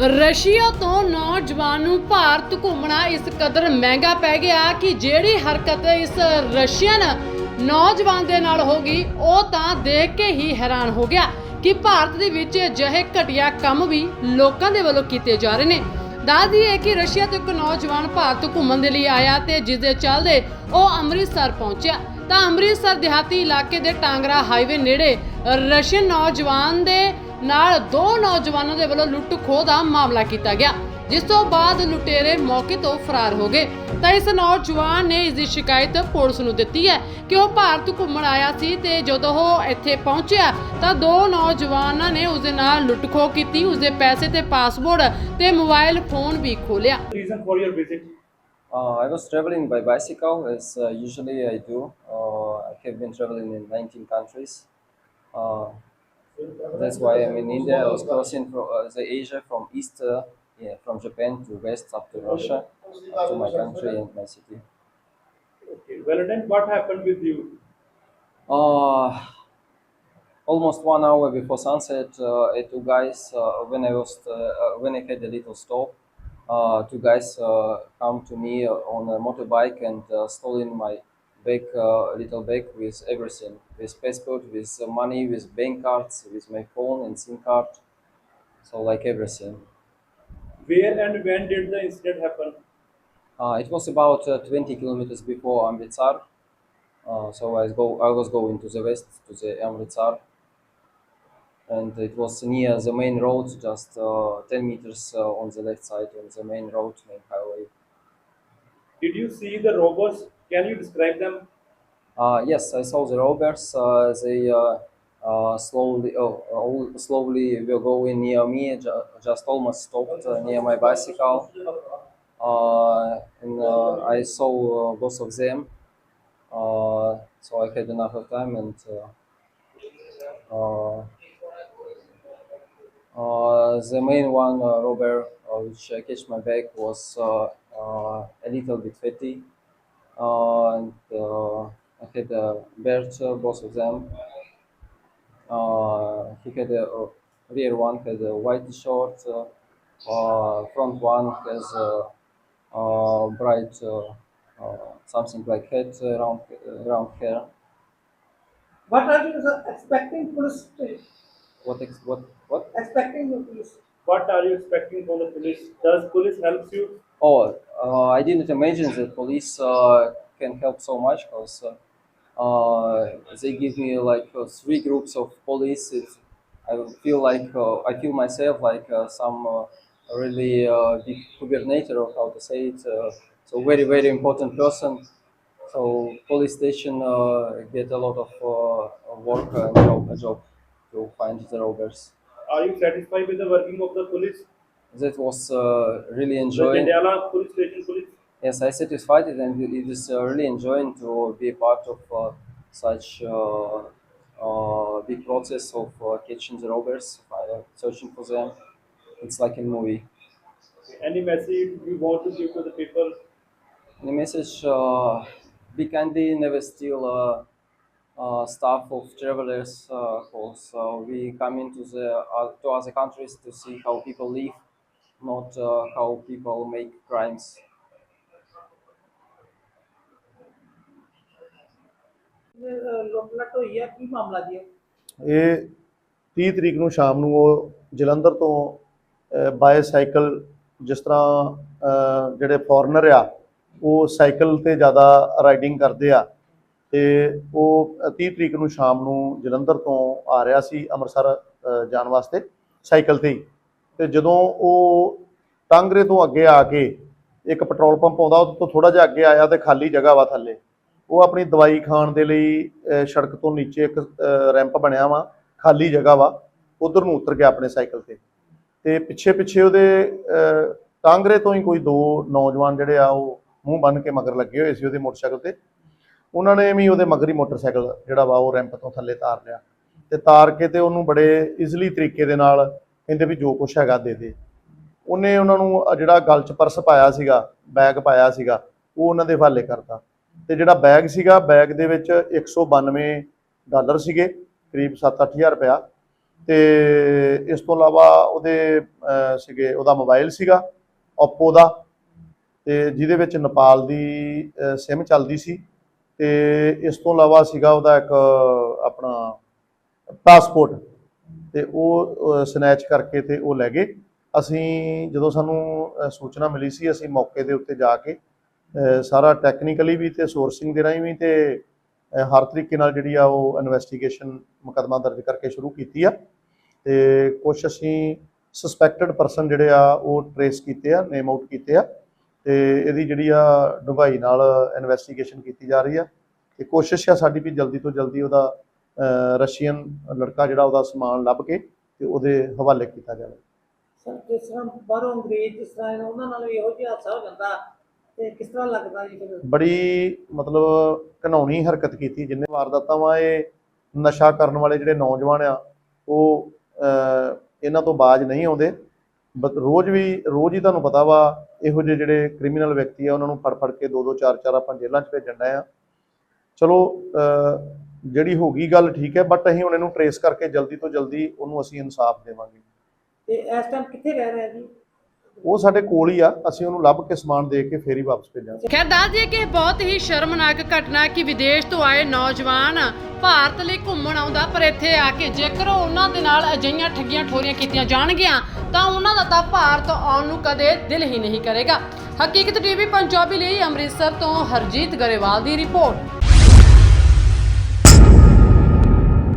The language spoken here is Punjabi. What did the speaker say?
ਰਸ਼ੀਆ ਤੋਂ ਨੌਜਵਾਨ ਨੂੰ ਭਾਰਤ ਘੁੰਮਣਾ ਇਸ ਕਦਰ ਮਹਿੰਗਾ ਪੈ ਗਿਆ ਕਿ ਜਿਹੜੀ ਹਰਕਤ ਇਸ ਰਸ਼ੀਅਨ ਨੌਜਵਾਨ ਦੇ ਨਾਲ ਹੋ ਗਈ, ਉਹ ਤਾਂ ਦੇਖ ਕੇ ਹੀ ਹੈਰਾਨ ਹੋ ਗਿਆ ਕਿ ਭਾਰਤ ਦੇ ਵਿੱਚ ਅਜਿਹੇ ਘਟੀਆ ਕੰਮ ਵੀ ਲੋਕਾਂ ਦੇ ਵੱਲੋਂ ਕੀਤੇ ਜਾ ਰਹੇ ਨੇ। ਦੱਸ ਦਈਏ ਕਿ ਰਸ਼ੀਆ ਤੋਂ ਇੱਕ ਨੌਜਵਾਨ ਭਾਰਤ ਘੁੰਮਣ ਦੇ ਲਈ ਆਇਆ ਤੇ ਜਿਸ ਦੇ ਚੱਲਦੇ ਉਹ ਅੰਮ੍ਰਿਤਸਰ ਪਹੁੰਚਿਆ। ਤਾਂ ਅੰਮ੍ਰਿਤਸਰ ਦਿਹਾਤੀ ਇਲਾਕੇ ਦੇ ਟਾਂਗਰਾ ਹਾਈਵੇ ਨੇੜੇ ਰਸ਼ੀਅਨ ਨੌਜਵਾਨ ਦੇ ਨਾਲ ਦੋ ਨੌਜਵਾਨਾਂ ਦੇ ਵੱਲੋਂ ਲੁੱਟ ਖੋਹ ਦਾ ਮਾਮਲਾ ਕੀਤਾ ਗਿਆ ਜਿਸ ਤੋਂ ਬਾਅਦ ਲੁਟੇਰੇ ਮੌਕੇ ਤੋਂ ਫਰਾਰ ਹੋ ਗਏ ਤਾਂ ਇਸ ਨੌਜਵਾਨ ਨੇ ਇਸ ਦੀ ਸ਼ਿਕਾਇਤ ਪੁਲਿਸ ਨੂੰ ਦਿੱਤੀ ਹੈ ਕਿ ਉਹ ਭਾਰਤ ਘੁੰਮਣ ਆਇਆ ਸੀ ਤੇ ਜਦੋਂ ਉਹ ਇੱਥੇ ਪਹੁੰਚਿਆ ਤਾਂ ਦੋ ਨੌਜਵਾਨਾਂ ਨੇ ਉਸ ਦੇ ਨਾਲ ਲੁੱਟ ਖੋਹ ਕੀਤੀ ਉਸ ਦੇ ਪੈਸੇ ਤੇ ਪਾਸਪੋਰਟ ਤੇ ਮੋਬਾਈਲ ਫੋਨ ਵੀ ਖੋਲਿਆ reason for your visit? Uh, I was traveling by bicycle as uh, usually I do. Uh, I have been traveling in 19 countries. Uh, that's why I'm in India. I was crossing from uh, the Asia from east, uh, yeah, from Japan to west up to Russia, up to my country and my city. Okay. Well then, what happened with you? Uh, almost one hour before sunset, uh, two guys, uh, when I was uh, uh, when I had a little stop, uh, two guys uh, come to me on a motorbike and uh, stolen my bag, uh, little bag with everything, with passport, with money, with bank cards, with my phone and SIM card, so like everything. Where and when did the incident happen? Uh, it was about uh, 20 kilometers before Amritsar. Uh, so I go, I was going to the west to the Amritsar, and it was near the main road, just uh, 10 meters uh, on the left side on the main road, main highway. Did you see the robbers? Can you describe them? Uh, yes, I saw the robbers. Uh, they uh, slowly, oh, slowly were going near me, ju- just almost stopped near my bicycle. And I saw both of them. So I had enough of time and. Uh, the main one, uh, robber, uh, which uh, catch my bag, was a little bit fatty, and uh, I had a beard, uh, both of them. Uh, he had a, a rear one had a white shirt, uh, uh, front one has a, uh bright uh, uh, something like head around around hair. What are you sir, expecting police to- What ex- what what? expecting the police? What are you expecting from the police? Does police help you? Oh, uh, I didn't imagine that police uh, can help so much because uh, uh, they give me like uh, three groups of police. It, I feel like uh, I feel myself like some really big gubernator or how to say it. So very very important person. So police station get a lot of work and job, a job to find the robbers. Are you satisfied with the working of the police? That was uh, really enjoying. Jandiala police station police? Yes, I satisfied it, and it is uh, really enjoying to be part of uh, such uh, uh, big process of uh, catching the robbers, uh, searching for them. It's like a movie. Any message you want to give to the people? Any message: uh, Be candy, never steal uh, uh, stuff of travelers, because we come into the uh, to other countries to see how people live, not uh, how people make crimes. ਕੀ ਮਾਮਲਾ ਜੀ ਇਹ? ਇਹ 30 ਤਰੀਕ ਨੂੰ ਸ਼ਾਮ ਨੂੰ ਉਹ ਜਲੰਧਰ ਤੋਂ ਬਾਈਸਾਈਕਲ ਜਿਸ ਤਰ੍ਹਾਂ ਜਿਹੜੇ ਫੋਰਨਰ ਆ ਉਹ ਸਾਈਕਲ ਤੇ ਜ਼ਿਆਦਾ ਰਾਈਡਿੰਗ ਕਰਦੇ ਆ ਤੇ ਉਹ 30 ਤਰੀਕ ਨੂੰ ਸ਼ਾਮ ਨੂੰ ਜਲੰਧਰ ਤੋਂ ਆ ਰਿਹਾ ਸੀ ਅੰਮ੍ਰਿਤਸਰ ਜਾਣ ਵਾਸਤੇ ਸਾਈਕਲ ਤੇ ਹੀ ਤੇ ਜਦੋਂ ਉਹ ਟਾਂਗਰੇ ਤੋਂ ਅੱਗੇ ਆ ਕੇ ਇੱਕ ਪੈਟਰੋਲ ਪੰਪ ਆਉਂਦਾ, ਉਹ ਤੋਂ ਥੋੜਾ ਜਿਹਾ ਅੱਗੇ ਆਇਆ ਤੇ ਖਾਲੀ ਜਗ੍ਹਾ ਵਾ ਥੱਲੇ। ਉਹ ਆਪਣੀ ਦਵਾਈ ਖਾਣ ਦੇ ਲਈ ਸੜਕ ਤੋਂ ਨੀਚੇ ਇੱਕ ਰੈਂਪ ਬਣਿਆ ਵਾ, ਖਾਲੀ ਜਗ੍ਹਾ ਵਾ, ਉਧਰ ਨੂੰ ਉਤਰ ਗਿਆ ਆਪਣੇ ਸਾਈਕਲ ਤੇ। ਤੇ ਪਿੱਛੇ ਪਿੱਛੇ ਉਹਦੇ ਟਾਂਗਰੇ ਤੋਂ ਹੀ ਕੋਈ ਦੋ ਨੌਜਵਾਨ ਜਿਹੜੇ ਆ, ਉਹ ਮੂੰਹ ਬੰਨ ਕੇ ਮਗਰ ਲੱਗੇ ਹੋਏ ਸੀ ਉਹਦੇ ਮੋਟਰਸਾਈਕਲ ਤੇ। ਉਹਨਾਂ ਨੇ ਵੀ ਉਹਦੇ ਮਗਰੀ ਮੋਟਰਸਾਈਕਲ ਜਿਹੜਾ ਵਾ, ਉਹ ਰੈਂਪ ਤੋਂ ਥੱਲੇ ਤਾਰ ਲਿਆ। ਤੇ ਤਾਰ ਕੇ ਤੇ ਉਹਨੂੰ ਬੜੇ ਇਜ਼ਲੀ ਤਰੀਕੇ ਦੇ ਨਾਲ ਕਹਿੰਦੇ ਵੀ ਜੋ ਕੁਛ ਹੈਗਾ ਦੇ ਦੇ। ਉਹਨੇ ਉਹਨਾਂ ਨੂੰ ਅਹ ਜਿਹੜਾ ਗਲ 'ਚ ਪਰਸ ਪਾਇਆ ਸੀਗਾ ਬੈਗ ਪਾਇਆ ਸੀਗਾ ਉਹ ਉਹਨਾਂ ਦੇ ਹਵਾਲੇ ਕਰਤਾ। ਤੇ ਜਿਹੜਾ ਬੈਗ ਸੀਗਾ ਬੈਗ ਦੇ ਵਿੱਚ 192 ਡਾਲਰ ਸੀਗੇ ਕਰੀਬ 7-8000 ਰੁਪਇਆ। ਤੇ ਇਸ ਤੋਂ ਇਲਾਵਾ ਉਹਦੇ ਅਹ, ਸੀਗੇ ਉਹਦਾ ਮੋਬਾਈਲ ਸੀਗਾ Oppo ਦਾ। ਤੇ ਜਿਹਦੇ ਵਿੱਚ ਨੇਪਾਲ ਦੀ ਸਿਮ ਚੱਲਦੀ ਸੀ। ਤੇ ਇਸ ਤੋਂ ਇਲਾਵਾ ਸੀਗਾ ਉਹਦਾ ਇੱਕ ਆਪਣਾ ਪਾਸਪੋਰਟ ਤੇ ਉਹ ਸਨੈਚ ਕਰਕੇ ਤੇ ਉਹ ਲੈ ਗਏ। ਅਸੀਂ ਜਦੋਂ ਸਾਨੂੰ ਸੂਚਨਾ ਮਿਲੀ ਸੀ, ਅਸੀਂ ਮੌਕੇ ਦੇ ਉੱਤੇ ਜਾ ਕੇ ਸਾਰਾ ਟੈਕਨੀਕਲੀ ਵੀ ਤੇ ਸੋਰਸਿੰਗ ਦੇ ਰਾਹੀਂ ਵੀ ਤੇ ਹਰ ਤਰੀਕੇ ਨਾਲ ਜਿਹੜੀ ਆ ਉਹ ਇਨਵੈਸਟੀਗੇਸ਼ਨ ਮੁਕੱਦਮਾ ਦਰਜ ਕਰਕੇ ਸ਼ੁਰੂ ਕੀਤੀ ਆ। ਤੇ ਕੁਝ ਅਸੀਂ ਸਸਪੈਕਟਡ ਪਰਸਨ ਜਿਹੜੇ ਆ, ਉਹ ਟਰੇਸ ਕੀਤੇ ਆ ਨੇਮ ਆਊਟ ਕੀਤੇ ਆ। ਤੇ ਇਹਦੀ ਜਿਹੜੀ ਆ ਡੂੰਘਾਈ ਨਾਲ ਇਨਵੈਸਟੀਗੇਸ਼ਨ ਕੀਤੀ ਜਾ ਰਹੀ ਆ। ਤੇ ਕੋਸ਼ਿਸ਼ ਆ ਸਾਡੀ ਵੀ ਜਲਦੀ ਤੋਂ ਜਲਦੀ ਉਹਦਾ ਰਸ਼ੀਅਨ ਲੜਕਾ ਜਿਹੜਾ ਉਹਦਾ ਸਮਾਨ ਲੱਭ ਕੇ ਤੇ ਉਹਦੇ ਹਵਾਲੇ ਕੀਤਾ ਜਾਵੇ। ਸਰ ਜਿਸ ਤਰ੍ਹਾਂ ਬਾਹਰੋਂ ਅੰਗਰੇਜ਼ ਜਿਸ ਤਰ੍ਹਾਂ ਉਹਨਾਂ ਨਾਲ ਵੀ ਇਹੋ ਜਿਹਾ ਹਾਦਸਾ ਹੋ ਜਾਂਦਾ ਤੇ ਕਿਸ ਤਰ੍ਹਾਂ ਲੱਗਦਾ ਜੀ ਬੜੀ ਮਤਲਬ ਘਿਨਾਉਣੀ ਹਰਕਤ ਕੀਤੀ ਜਿੰਨੇ ਵਾਰਦਾਤਾਂ ਵਾ ਇਹ ਨਸ਼ਾ ਕਰਨ ਵਾਲੇ ਜਿਹੜੇ ਨੌਜਵਾਨ ਆ ਉਹ ਇਹਨਾਂ ਤੋਂ ਬਾਜ ਨਹੀਂ ਆਉਂਦੇ। ਰੋਜ਼ ਵੀ ਰੋਜ਼ ਹੀ ਤੁਹਾਨੂੰ ਪਤਾ ਵਾ ਇਹੋ ਜਿਹੇ ਜਿਹੜੇ ਕ੍ਰਿਮੀਨਲ ਵਿਅਕਤੀ ਆ ਉਹਨਾਂ ਨੂੰ ਫੜ ਫੜ ਕੇ ਦੋ ਦੋ ਚਾਰ ਚਾਰ ਆਪਾਂ ਜੇਲ੍ਹਾਂ 'ਚ ਭੇਜਣ ਆ। ਚਲੋ ਜਿਹੜੀ ਹੋ ਗਈ ਗੱਲ ਠੀਕ ਹੈ ਬਟ ਅਸੀਂ ਹੁਣ ਇਹਨੂੰ ਟਰੇਸ ਕਰਕੇ ਜਲਦੀ ਤੋਂ ਜਲਦੀ ਉਹਨੂੰ ਅਸੀਂ ਇਨਸਾਫ ਦੇਵਾਂਗੇ। ਤੇ ਇਸ ਟਾਈਮ ਕਿੱਥੇ ਰਹਿ ਰਿਹਾ ਜੀ? ਉਹ ਸਾਡੇ ਕੋਲ ਹੀ ਆ ਅਸੀਂ ਉਹਨੂੰ ਲੱਭ ਕੇ ਸਮਾਨ ਦੇ ਕੇ ਫੇਰ ਹੀ ਵਾਪਸ ਭੇਜਾਂਗੇ। ਖੈਰ ਦੱਸ ਦਈਏ ਕਿ ਇਹ ਬਹੁਤ ਹੀ ਸ਼ਰਮਨਾਕ ਘਟਨਾ ਹੈ ਕਿ ਵਿਦੇਸ਼ ਤੋਂ ਆਏ ਨੌਜਵਾਨ ਭਾਰਤ ਲਈ ਘੁੰਮਣ ਆਉਂਦਾ ਪਰ ਇੱਥੇ ਆ ਕੇ ਜੇਕਰ ਉਹਨਾਂ ਦੇ ਨਾਲ ਅਜਿਹੀਆਂ ਠੱਗੀਆਂ ਠੋਰੀਆਂ ਕੀਤੀਆਂ ਜਾਣਗੀਆਂ ਤਾਂ ਉਹਨਾਂ ਦਾ ਤਾਂ ਭਾਰਤ ਆਉਣ ਨੂੰ ਕਦੇ ਦਿਲ ਹੀ ਨਹੀਂ ਕਰੇਗਾ। ਹਕੀਕਤ ਟੀਵੀ ਪੰਜਾਬੀ ਲਈ ਅੰਮ੍ਰਿਤਸਰ ਤੋਂ ਹਰਜੀਤ ਗਰੇਵਾਲ ਦੀ ਰਿਪੋਰਟ।